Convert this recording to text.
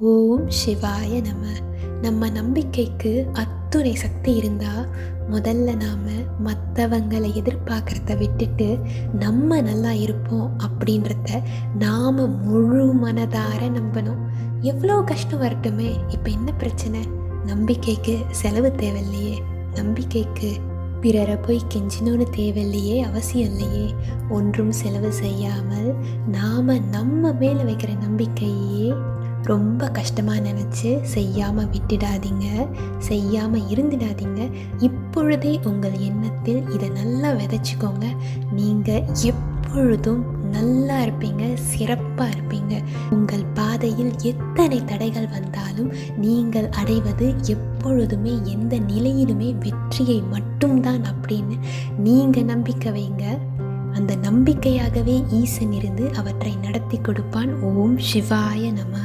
ஓம் சிவாய நம. நம்ம நம்பிக்கைக்கு அத்துணை சக்தி இருந்தால் முதல்ல நாம் மற்றவங்களை எதிர்பார்க்குறத விட்டுட்டு நம்ம நல்லா இருப்போம் அப்படின்றத நாம் முழு மனதார நம்பணும். எவ்வளோ கஷ்டம் வரட்டுமே இப்போ என்ன பிரச்சனை? நம்பிக்கைக்கு செலவு தேவையில்லையே. நம்பிக்கைக்கு பிறரை போய் கெஞ்சினோன்னு தேவையில்லையே அவசியம் இல்லையே. ஒன்றும் செலவு செய்யாமல் நாம் நம்ம மேலே வைக்கிற நம்பிக்கையே ரொம்ப கஷ்டமாக நினச்சி செய்யாமல் விட்டுடாதீங்க. செய்யாமல் இருந்துடாதீங்க. இப்பொழுதே உங்கள் எண்ணத்தில் இதை நல்லா விதைச்சிக்கோங்க. நீங்கள் எப்பொழுதும் நல்லா இருப்பீங்க சிறப்பாக இருப்பீங்க. உங்கள் பாதையில் எத்தனை தடைகள் வந்தாலும் நீங்கள் அடைவது எப்பொழுதுமே எந்த நிலையிலுமே வெற்றியை மட்டும்தான் அப்படின்னு நீங்கள் நம்பிக்கை வைங்க. அந்த நம்பிக்கையாகவே ஈசன் இருந்து அவற்றை நடத்தி கொடுப்பான். ஓம் சிவாய நம.